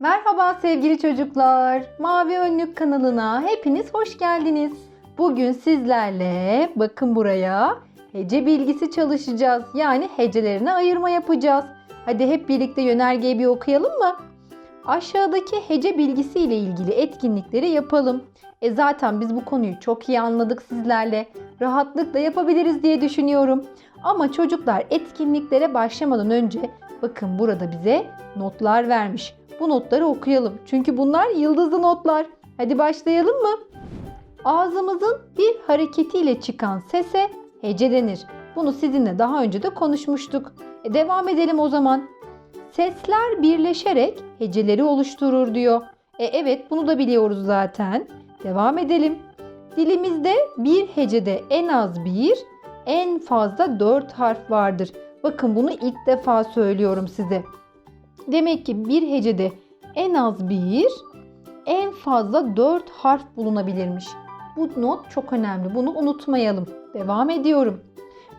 Merhaba sevgili çocuklar. Mavi Önlük kanalına hepiniz hoş geldiniz. Bugün sizlerle bakın buraya hece bilgisi çalışacağız. Yani hecelerine ayırma yapacağız. Hadi hep birlikte yönergeyi bir okuyalım mı? Aşağıdaki hece bilgisi ile ilgili etkinlikleri yapalım. E zaten biz bu konuyu çok iyi anladık sizlerle. Rahatlıkla yapabiliriz diye düşünüyorum. Ama çocuklar etkinliklere başlamadan önce bakın burada bize notlar vermiş. Bu notları okuyalım. Çünkü bunlar yıldızlı notlar. Hadi başlayalım mı? Ağzımızın bir hareketiyle çıkan sese hece denir. Bunu sizinle daha önce de konuşmuştuk. E devam edelim o zaman. Sesler birleşerek heceleri oluşturur diyor. E evet bunu da biliyoruz zaten. Devam edelim. Dilimizde bir hecede en az bir, en fazla dört harf vardır. Bakın bunu ilk defa söylüyorum size. Demek ki bir hecede en az bir, en fazla dört harf bulunabilirmiş. Bu not çok önemli. Bunu unutmayalım. Devam ediyorum.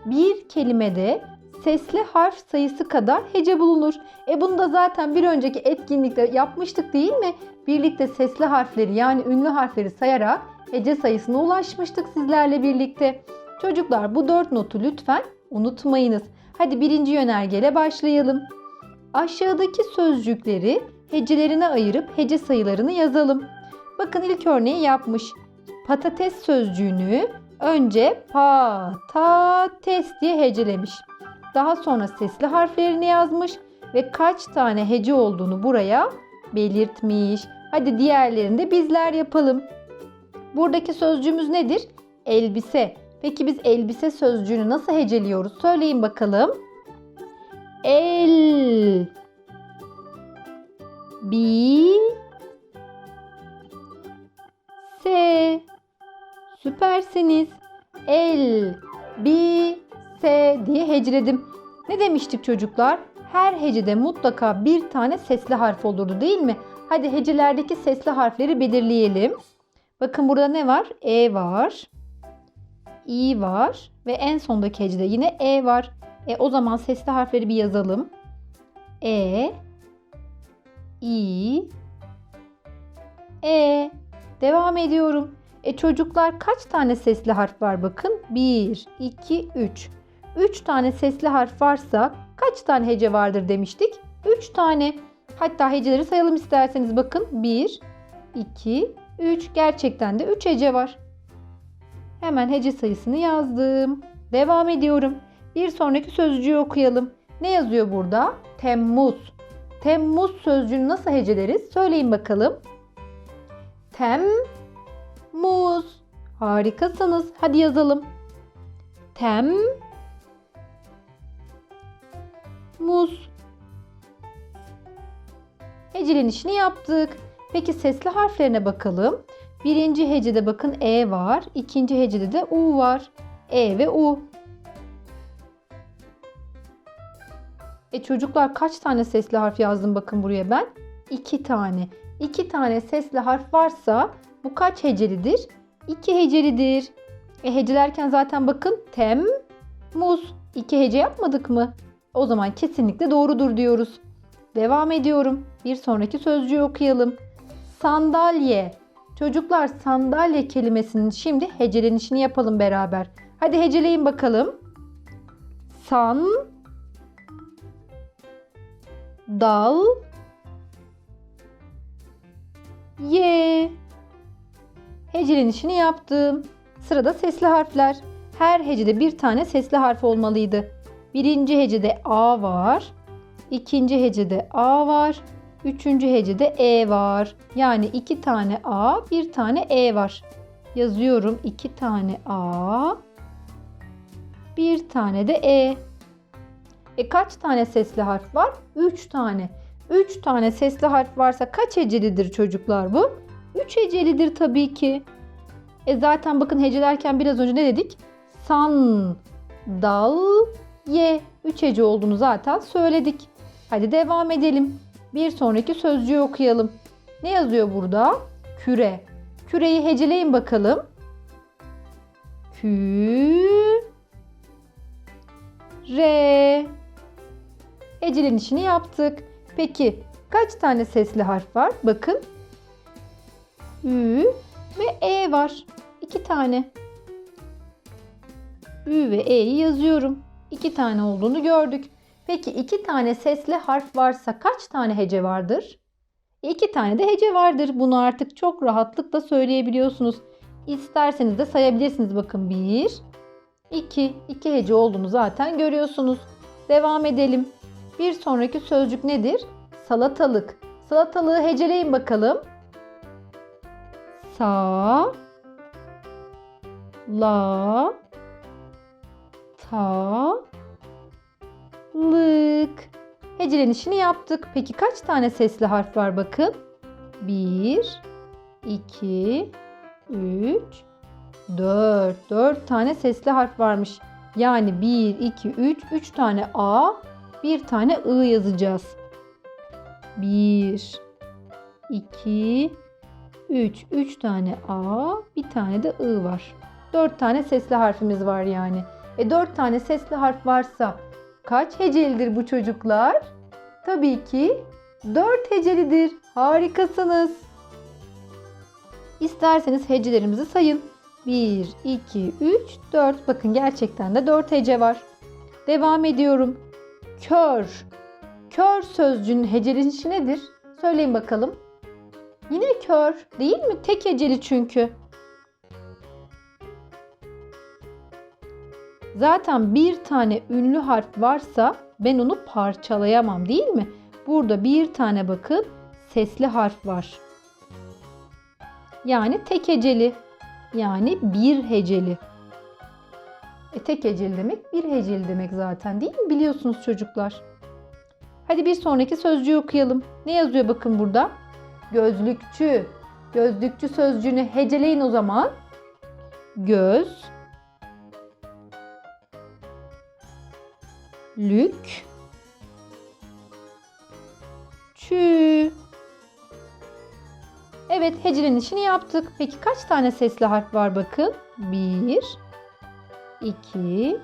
Bir kelimede sesli harf sayısı kadar hece bulunur. E bunu da zaten bir önceki etkinlikte yapmıştık değil mi? Birlikte sesli harfleri yani ünlü harfleri sayarak hece sayısına ulaşmıştık sizlerle birlikte. Çocuklar bu dört notu lütfen unutmayınız. Hadi birinci yönergeyle başlayalım. Aşağıdaki sözcükleri hecelerine ayırıp hece sayılarını yazalım. Bakın ilk örneği yapmış. Patates sözcüğünü önce patates diye hecelemiş. Daha sonra sesli harflerini yazmış ve kaç tane hece olduğunu buraya belirtmiş. Hadi diğerlerini de bizler yapalım. Buradaki sözcüğümüz nedir? Elbise. Peki biz elbise sözcüğünü nasıl heceliyoruz? Söyleyin bakalım. El Bi Se Süpersiniz. El Bi Se diye heceledim. Ne demiştik çocuklar? Her hecede mutlaka bir tane sesli harf olurdu değil mi? Hadi hecelerdeki sesli harfleri belirleyelim. Bakın burada ne var? E var. İ var. Ve en sondaki hecede yine E var. E, o zaman sesli harfleri bir yazalım. E, İ, E. Devam ediyorum. E çocuklar kaç tane sesli harf var bakın? 1, 2, 3. 3 tane sesli harf varsa kaç tane hece vardır demiştik? 3 tane. Hatta heceleri sayalım isterseniz bakın. 1, 2, 3. Gerçekten de 3 hece var. Hemen hece sayısını yazdım. Devam ediyorum. Bir sonraki sözcüğü okuyalım. Ne yazıyor burada? Temmuz. Temmuz sözcüğünü nasıl heceleriz? Söyleyin bakalım. Tem muz. Harikasınız. Hadi yazalım. Tem muz. Hecelenişini yaptık. Peki sesli harflerine bakalım. Birinci hecede bakın E var. İkinci hecede de U var. E ve U. E çocuklar kaç tane sesli harf yazdım bakın buraya ben? İki tane. İki tane sesli harf varsa bu kaç hecelidir? İki hecelidir. E hecelerken zaten bakın tem, muz. İki hece yapmadık mı? O zaman kesinlikle doğrudur diyoruz. Devam ediyorum. Bir sonraki sözcüğü okuyalım. Sandalye. Çocuklar sandalye kelimesinin şimdi hecelenişini yapalım beraber. Hadi heceleyin bakalım. San dal ye hecelenişini yaptım. Sırada sesli harfler. Her hecede bir tane sesli harf olmalıydı. Birinci hecede A var. ikinci hecede A var. Üçüncü hecede E var. Yani iki tane A, bir tane E var. Yazıyorum iki tane A, bir tane de E. E kaç tane sesli harf var? 3 tane. 3 tane sesli harf varsa kaç hecelidir çocuklar bu? 3 hecelidir tabii ki. E zaten bakın hecelerken biraz önce ne dedik? San, dal, ye. 3 hece olduğunu zaten söyledik. Hadi devam edelim. Bir sonraki sözcüğü okuyalım. Ne yazıyor burada? Küre. Küreyi heceleyin bakalım. Kü R. Hecelenişini yaptık. Peki kaç tane sesli harf var? Bakın. Ü ve E var. İki tane. Ü ve E'yi yazıyorum. İki tane olduğunu gördük. Peki iki tane sesli harf varsa kaç tane hece vardır? İki tane de hece vardır. Bunu artık çok rahatlıkla söyleyebiliyorsunuz. İsterseniz de sayabilirsiniz. Bakın bir, iki, iki hece olduğunu zaten görüyorsunuz. Devam edelim. Bir sonraki sözcük nedir? Salatalık. Salatalığı heceleyin bakalım. Sa la ta lık. Hecelenişini yaptık. Peki kaç tane sesli harf var bakın? 1 2 3 4 4 tane sesli harf varmış. Yani 1 2 3 3 tane A, bir tane I yazacağız. 1 2 3 3 tane A, bir tane de I var. 4 tane sesli harfimiz var yani. E 4 tane sesli harf varsa kaç hecelidir bu çocuklar? Tabii ki 4 hecelidir. Harikasınız. İsterseniz hecelerimizi sayın. 1, 2, 3, 4. Bakın gerçekten de 4 hece var. Devam ediyorum. Kör. Kör sözcüğünün hecelenişi nedir? Söyleyin bakalım. Yine kör değil mi? Tek heceli çünkü. Zaten bir tane ünlü harf varsa ben onu parçalayamam değil mi? Burada bir tane bakın sesli harf var. Yani tek heceli. Yani bir heceli. E tek heceli demek bir heceli demek zaten değil mi? Biliyorsunuz çocuklar. Hadi bir sonraki sözcüğü okuyalım. Ne yazıyor bakın burada? Gözlükçü. Gözlükçü sözcüğünü heceleyin o zaman. Göz, lük, çü. Evet hecelenişini yaptık. Peki kaç tane sesli harf var bakın? 1, 2,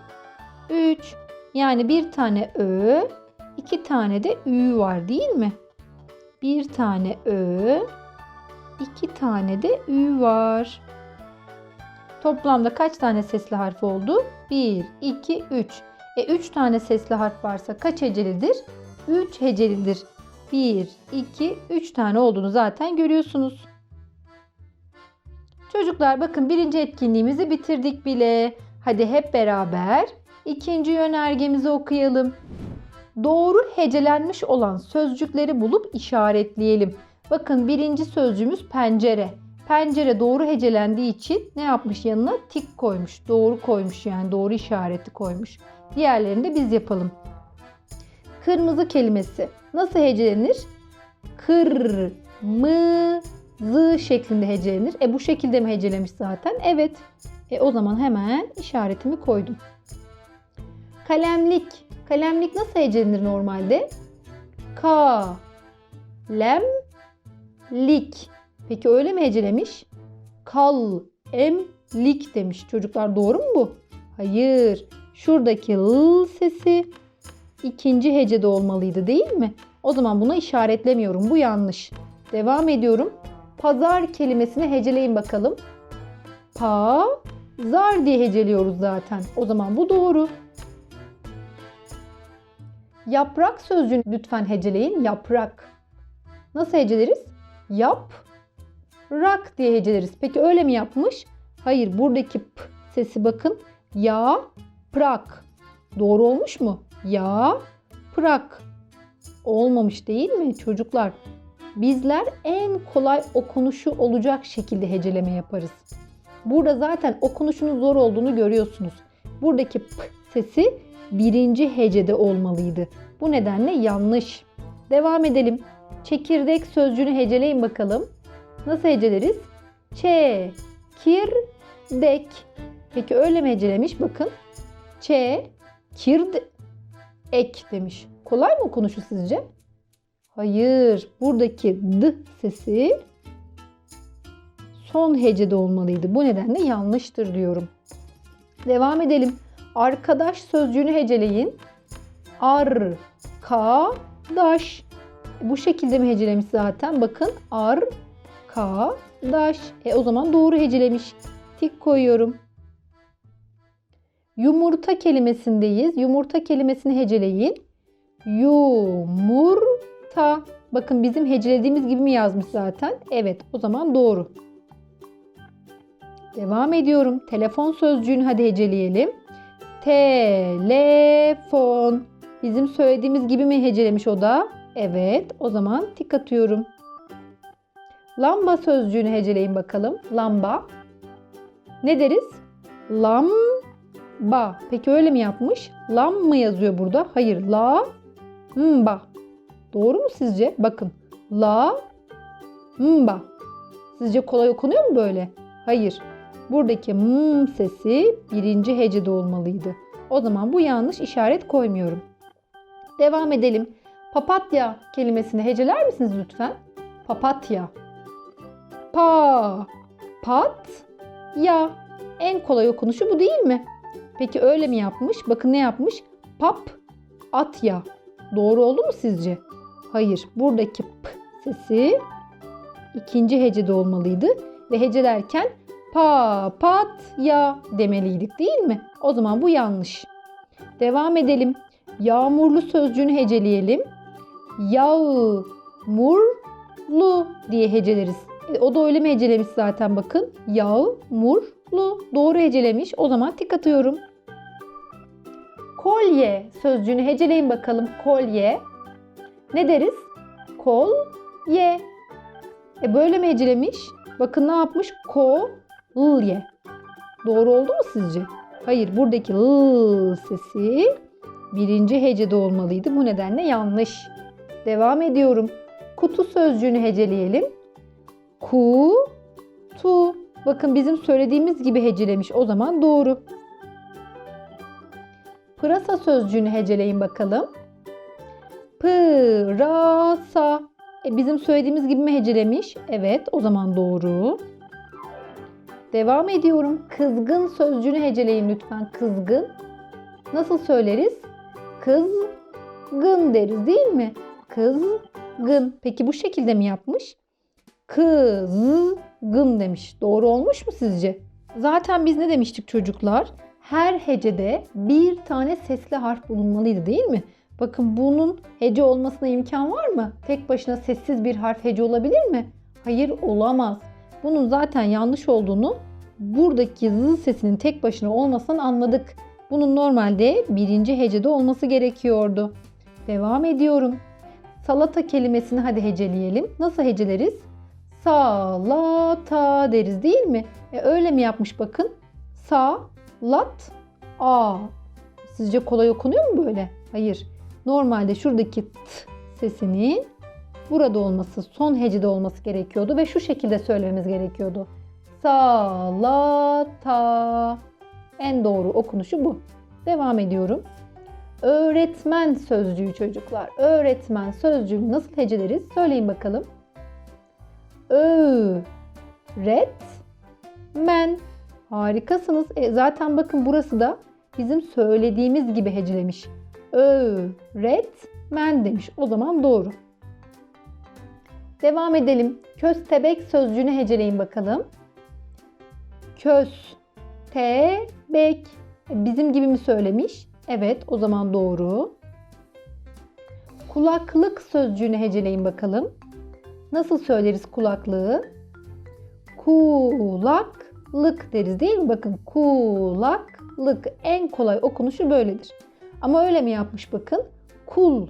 3. Yani bir tane ö, iki tane de ü var değil mi? Bir tane ö, iki tane de ü var. Toplamda kaç tane sesli harf oldu? 1, 2, 3. E 3 tane sesli harf varsa kaç hecelidir? 3 hecelidir. 1, 2, 3 tane olduğunu zaten görüyorsunuz. Çocuklar bakın birinci etkinliğimizi bitirdik bile. Hadi hep beraber ikinci yönergemizi okuyalım. Doğru hecelenmiş olan sözcükleri bulup işaretleyelim. Bakın birinci sözcüğümüz pencere. Pencere doğru hecelendiği için ne yapmış yanına? Tik koymuş. Doğru koymuş yani doğru işareti koymuş. Diğerlerini de biz yapalım. Kırmızı kelimesi nasıl hecelenir? Kır, mı, zı şeklinde hecelenir. E bu şekilde mi hecelemiş zaten? Evet. E o zaman hemen işaretimi koydum. Kalemlik. Kalemlik nasıl hecelenir normalde? Ka, lem, lik. Peki öyle mi hecelemiş? Kal, em, lik demiş. Çocuklar doğru mu bu? Hayır. Şuradaki l sesi ikinci hecede olmalıydı değil mi? O zaman bunu işaretlemiyorum. Bu yanlış. Devam ediyorum. Pazar kelimesini heceleyin bakalım. Pa, zar diye heceliyoruz zaten. O zaman bu doğru. Yaprak sözcüğünü lütfen heceleyin. Yaprak. Nasıl heceleriz? Yap, rak diye heceleriz. Peki öyle mi yapmış? Hayır buradaki p sesi bakın. Ya, prak. Doğru olmuş mu? Ya, prak. Olmamış değil mi çocuklar? Bizler en kolay okunuşu olacak şekilde heceleme yaparız. Burada zaten okunuşunun zor olduğunu görüyorsunuz. Buradaki p sesi birinci hecede olmalıydı. Bu nedenle yanlış. Devam edelim. Çekirdek sözcüğünü heceleyin bakalım. Nasıl heceleriz? Ç, kir, dek. Peki öyle mi hecelemiş? Bakın. Ç, kird, ek demiş. Kolay mı okunuşu sizce? Hayır. Buradaki d sesi son hecede olmalıydı. Bu nedenle yanlıştır diyorum. Devam edelim. Arkadaş sözcüğünü heceleyin. Ar-ka-daş. Bu şekilde mi hecelemiş zaten? Bakın ar-ka-daş. E o zaman doğru hecelemiş. Tik koyuyorum. Yumurta kelimesindeyiz. Yumurta kelimesini heceleyin. Yumurta. Bakın bizim hecelediğimiz gibi mi yazmış zaten? Evet o zaman doğru. Devam ediyorum. Telefon sözcüğünü hadi heceleyelim. Telefon. Bizim söylediğimiz gibi mi hecelemiş o da? Evet. O zaman tik atıyorum. Lamba sözcüğünü heceleyin bakalım. Lamba. Ne deriz? Lamba. Peki öyle mi yapmış? Lam mı yazıyor burada? Hayır. La mba. Doğru mu sizce? Bakın. La mba. Sizce kolay okunuyor mu böyle? Hayır. Buradaki m sesi birinci hecede olmalıydı. O zaman bu yanlış işaret koymuyorum. Devam edelim. Papatya kelimesini heceler misiniz lütfen? Papatya. Pa, pat, ya. En kolay okunuşu bu değil mi? Peki öyle mi yapmış? Bakın ne yapmış? Pap, at ya. Doğru oldu mu sizce? Hayır. Buradaki p sesi ikinci hecede olmalıydı. Ve hecelerken pa, pat, ya demeliydik değil mi? O zaman bu yanlış. Devam edelim. Yağmurlu sözcüğünü heceleyelim. Yağmurlu diye heceleriz. E, o da öyle mi hecelemiş zaten bakın. Yağmurlu. Doğru hecelemiş. O zaman tik atıyorum. Kolye sözcüğünü heceleyin bakalım. Kolye. Ne deriz? Kol, ye. E böyle mi hecelemiş? Bakın ne yapmış? Ko, l, ye. Doğru oldu mu sizce? Hayır buradaki l sesi birinci hecede olmalıydı. Bu nedenle yanlış. Devam ediyorum. Kutu sözcüğünü heceleyelim. Ku, tu. Bakın bizim söylediğimiz gibi hecelemiş. O zaman doğru. Pırasa sözcüğünü heceleyin bakalım. Pırasa. E, bizim söylediğimiz gibi mi hecelemiş? Evet, o zaman doğru. Devam ediyorum. Kızgın sözcüğünü heceleyin lütfen. Kızgın. Nasıl söyleriz? Kızgın deriz değil mi? Kızgın. Peki bu şekilde mi yapmış? Kızgın demiş. Doğru olmuş mu sizce? Zaten biz ne demiştik çocuklar? Her hecede bir tane sesli harf bulunmalıydı değil mi? Bakın bunun hece olmasına imkan var mı? Tek başına sessiz bir harf hece olabilir mi? Hayır olamaz. Bunun zaten yanlış olduğunu buradaki z sesinin tek başına olmasından anladık. Bunun normalde birinci hecede olması gerekiyordu. Devam ediyorum. Salata kelimesini hadi heceleyelim. Nasıl heceleriz? Salata deriz değil mi? E öyle mi yapmış bakın? Sa, lat, a. Sizce kolay okunuyor mu böyle? Hayır. Normalde şuradaki t sesinin burada olması, son hecede olması gerekiyordu ve şu şekilde söylememiz gerekiyordu. Salata. En doğru okunuşu bu. Devam ediyorum. Öğretmen sözcüğü çocuklar. Öğretmen sözcüğü nasıl heceleriz? Söyleyin bakalım. Öğretmen. Harikasınız. E, zaten bakın burası da bizim söylediğimiz gibi hecelemiş. Öğretmen demiş. O zaman doğru. Devam edelim. Köstebek sözcüğünü heceleyin bakalım. Köstebek. Bizim gibi mi söylemiş? Evet, o zaman doğru. Kulaklık sözcüğünü heceleyin bakalım. Nasıl söyleriz kulaklığı? Kulaklık deriz değil mi? Bakın kulaklık en kolay okunuşu böyledir. Ama öyle mi yapmış bakın? Kul,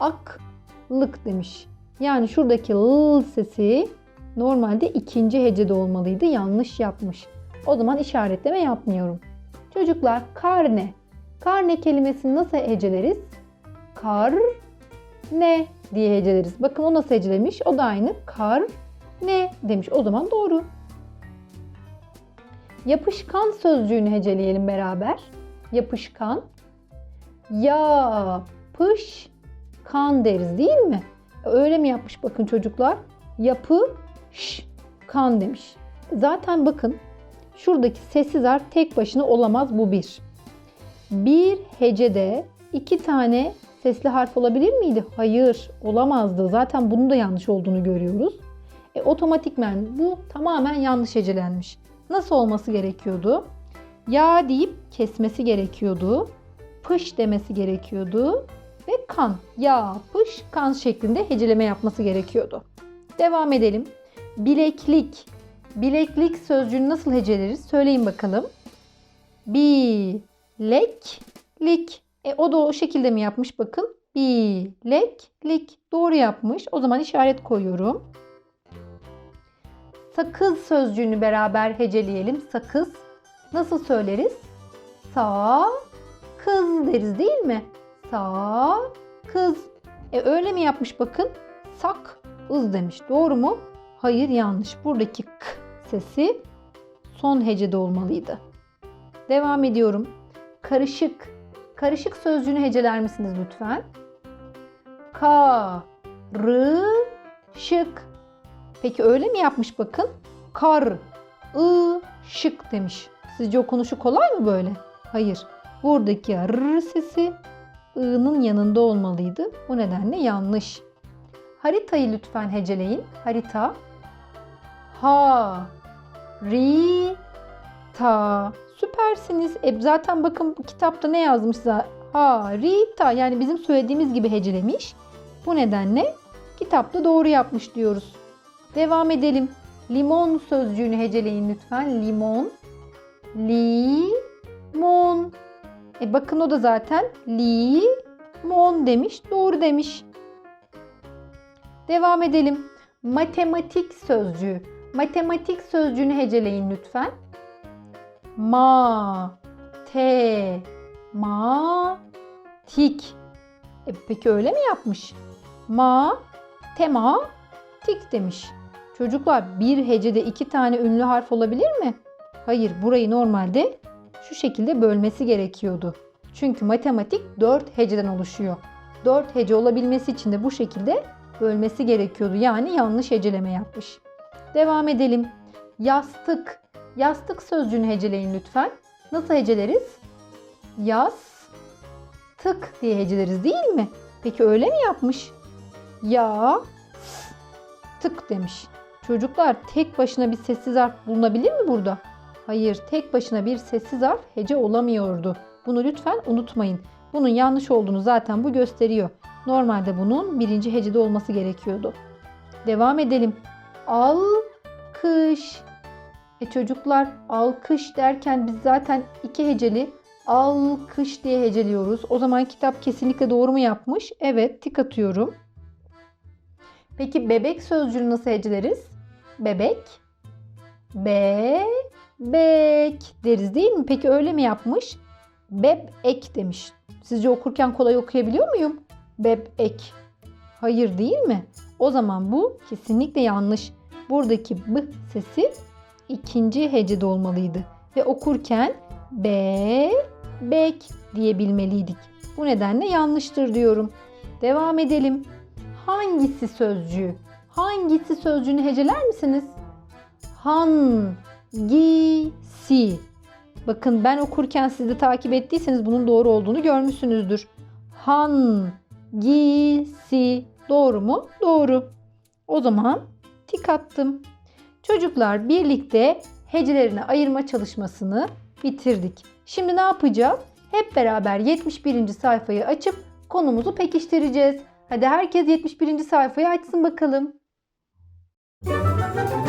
aklık demiş. Yani şuradaki l sesi normalde ikinci hecede olmalıydı. Yanlış yapmış. O zaman işaretleme yapmıyorum. Çocuklar karne. Karne kelimesini nasıl heceleriz? Kar ne diye heceleriz. Bakın o nasıl hecelemiş? O da aynı. Kar ne demiş. O zaman doğru. Yapışkan sözcüğünü heceleyelim beraber. Yapışkan. Yapış kan deriz değil mi? Öyle mi yapmış bakın çocuklar? Yapı ş kan demiş. Zaten bakın şuradaki sessiz harf tek başına olamaz bu bir. Bir hecede iki tane sesli harf olabilir miydi? Hayır, olamazdı. Zaten bunun da yanlış olduğunu görüyoruz. E, otomatikmen bu tamamen yanlış hecelenmiş. Nasıl olması gerekiyordu? Ya deyip kesmesi gerekiyordu. Pış demesi gerekiyordu. Ve kan, ya, pış, kan şeklinde heceleme yapması gerekiyordu. Devam edelim. Bileklik. Bileklik sözcüğünü nasıl heceleriz? Söyleyin bakalım. Bileklik. E o da o şekilde mi yapmış bakın. Bileklik. Doğru yapmış. O zaman işaret koyuyorum. Sakız sözcüğünü beraber heceleyelim. Sakız. Nasıl söyleriz? Sağ kız deriz değil mi? Sağ kız. E öyle mi yapmış bakın? Sak ız demiş. Doğru mu? Hayır yanlış. Buradaki k sesi son hecede olmalıydı. Devam ediyorum. Karışık. Karışık sözcüğünü heceler misiniz lütfen? Ka rı şık. Peki öyle mi yapmış bakın? Kar ı şık demiş. Sizce okunuşu kolay mı böyle? Hayır. Buradaki r sesi i'nın yanında olmalıydı. Bu nedenle yanlış. Haritayı lütfen heceleyin. Harita. Ha. Ri. Ta. Süpersiniz. E zaten bakın kitapta ne yazmış zaten? Harita. Yani bizim söylediğimiz gibi hecelemiş. Bu nedenle kitapta doğru yapmış diyoruz. Devam edelim. Limon sözcüğünü heceleyin lütfen. Limon. Limon. E bakın o da zaten limon demiş. Doğru demiş. Devam edelim. Matematik sözcüğü. Matematik sözcüğünü heceleyin lütfen. Ma, te, ma, tik. E peki öyle mi yapmış? Ma, tema, tik demiş. Çocuklar bir hecede iki tane ünlü harf olabilir mi? Hayır, burayı normalde şu şekilde bölmesi gerekiyordu. Çünkü matematik 4 heceden oluşuyor. 4 hece olabilmesi için de bu şekilde bölmesi gerekiyordu. Yani yanlış heceleme yapmış. Devam edelim. Yastık. Yastık sözcüğünü heceleyin lütfen. Nasıl heceleriz? Yas tık diye heceleriz değil mi? Peki öyle mi yapmış? Ya tık demiş. Çocuklar tek başına bir sessiz harf bulunabilir mi burada? Hayır, tek başına bir sessiz harf hece olamıyordu. Bunu lütfen unutmayın. Bunun yanlış olduğunu zaten bu gösteriyor. Normalde bunun birinci hecede olması gerekiyordu. Devam edelim. Alkış. E çocuklar alkış derken biz zaten iki heceli alkış diye heceliyoruz. O zaman kitap kesinlikle doğru mu yapmış? Evet, tik atıyorum. Peki bebek sözcüğünü nasıl heceleriz? Bebek. Bebek deriz değil mi? Peki öyle mi yapmış? Bebek demiş. Sizce okurken kolay okuyabiliyor muyum? Bebek. Hayır değil mi? O zaman bu kesinlikle yanlış. Buradaki b sesi ikinci hecede olmalıydı. Ve okurken bebek diyebilmeliydik. Bu nedenle yanlıştır diyorum. Devam edelim. Hangisi sözcüğü? Hangisi sözcüğünü heceler misiniz? Hangisi. Bakın ben okurken siz de takip ettiyseniz bunun doğru olduğunu görmüşsünüzdür. Hangisi. Doğru mu? Doğru. O zaman tik attım. Çocuklar birlikte hecelerini ayırma çalışmasını bitirdik. Şimdi ne yapacağız? Hep beraber 71. sayfayı açıp konumuzu pekiştireceğiz. Hadi herkes 71. sayfayı açsın bakalım. Thank you.